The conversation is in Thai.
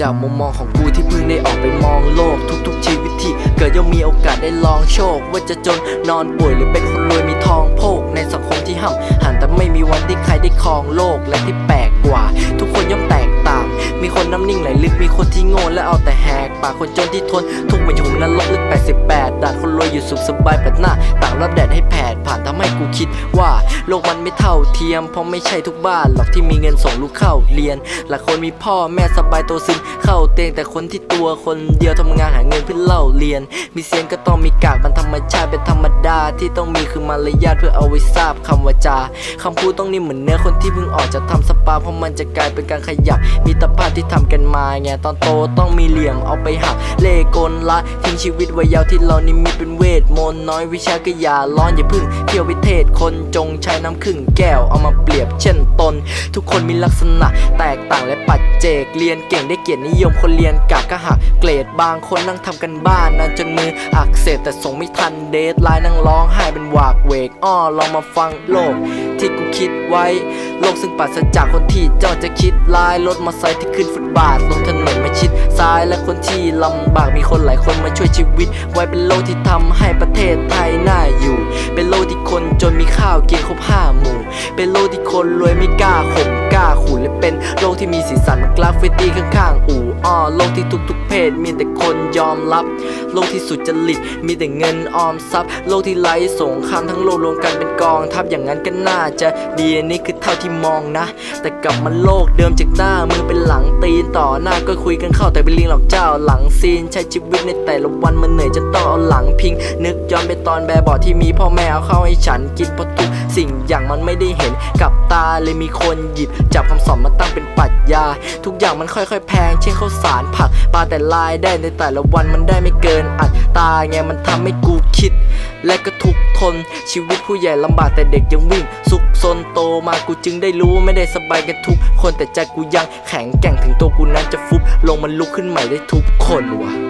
จากมุมมองของกูที่เพิ่งได้ออกไปมองโลกทุกๆชีวิตที่เกิดย่อมมีโอกาสได้ลองโชค ว่าจะจนนอนป่วยหรือเป็นคนรวยมีทองโพกในสังคมที่ห้ำหันแต่ไม่มีวันที่ใครได้ครองโลกและที่แปลกกว่า ทุกคนย่อมแตกต่าง มีคนน้ำนิ่งไหลลึกมีคนที่โง่และเอาแต่แหกปากคนจนที่ทนทุกข์มันอยู่นรกลึก88 สุขสบายปัดหน้าต่างรับแดดให้แผดผ่านทำให้กูคิดว่า โลกมันไม่เท่าเทียม เพราะไม่ใช่ทุกบ้านหรอกที่มีเงินส่งลูกเข้าเรียนหลายคนมีพ่อแม่สบายโตซึมเข้าเตียงแต่คนที่ตัวคนเดียวทำงานหาเงินเพื่อเล่าเรียน มีเสียงก็ต้องมีกากมันธรรมชาติเป็นธรรมดาที่ต้องมีคือมารยาทเพื่อเอาไว้ทราบคำวาจาคำพูดต้องนิ่มเหมือนเนื้อคนที่เพิ่งออกจากทำสปาเพราะมันจะกลายเป็นการขยับมีตภาพที่ทำกันมาไงตอนโตต้องมีเหลี่ยงเอาไปหักเล่กลละทิ้งชีวิตไว้ยาวที่เรานิมิตเป็นเวทมนน้อยวิชาก็อย่าร้อนอย่าพึ่งเที่ยววิเทศคนจงใช้น้ำครึ่งแก้วเอามาเปรียบเช่นตน ทุกคนมีลักษณะแตกต่างและปัจเจกเรียนเก่งได้เกียรตินิยมคนเรียนกากก็หักเกรดบางคนนั่งทำกันบ้านนานจนมืออักเสบแต่ส่งไม่ทันเดทไลน์นั่งร้องไห้เป็นหวากเวกอ้อลองมาฟังโลกที่กูคิดไว้ โลกซึ่งปราศจากคนที่เจ้าจะคิดร้ายรถมอเตอร์ไซค์ที่ขึ้นฟุตบาทลงถนนมาชิดซ้ายและคนที่ลำบากมีคนหลายคนมาช่วยชีวิต ไว้เป็นโลกที่ทำใให้ประเทศไทยน่าอยู่ เป็นโลกที่คนจนมีข้าวกินครบห้าหมู่ เป็นโลกที่คนรวยไม่กล้าข่มกล้าขู่และเป็นโลกที่มีสีสันมือนกราฟฟิตี้ข้างๆ อู่อ้อโลกที่ทุกๆเพศมีแต่คนยอมรับ โลกที่สุดจริตมีแต่เงินออมทรัพย์ โลกที่ไร้สงครามทั้งโลกรวมกันเป็นกองทัพอย่างนั้นก็น่าจะดีนนี้คือเท่าที่มองนะ แต่กลับมาโลกเดิมจากหน้ามือเป็นหลังตีนต่อหน้าก็คุยกันเข้าแต่เป็นลิงหลอกเจ้าหลังซีนใช้ชีวิตในแต่ละวันมันเหนื่อยจนต้องเอาหลังพิง นึกย้อนไปตอนแบบบอที่มีพ่อแม่เอาเข้าให้ฉันกินเพราะทุกสิ่งอย่างมันไม่ได้เห็นกับตาเลยมีคนหยิบจับคำสอนมาตั้งเป็นปรัชญา ทุกอย่างมันค่อยๆ แพงเช่นข้าวสารผักปลาแต่รายได้ในแต่ละวันมันได้ไม่เกินอัดตาไงมันทำให้กูคิด และก็ทุกทนชีวิตผู้ใหญ่ลำบากแต่เด็กยังวิ่ง สุขซนโตมากูจึงได้รู้ไม่ได้สบายกันทุกคนแต่ใจกูยังแข็งแกร่งถึงตัวกูนั้นจะฟุบลงมันลุกขึ้นใหม่ได้ทุกคนวะ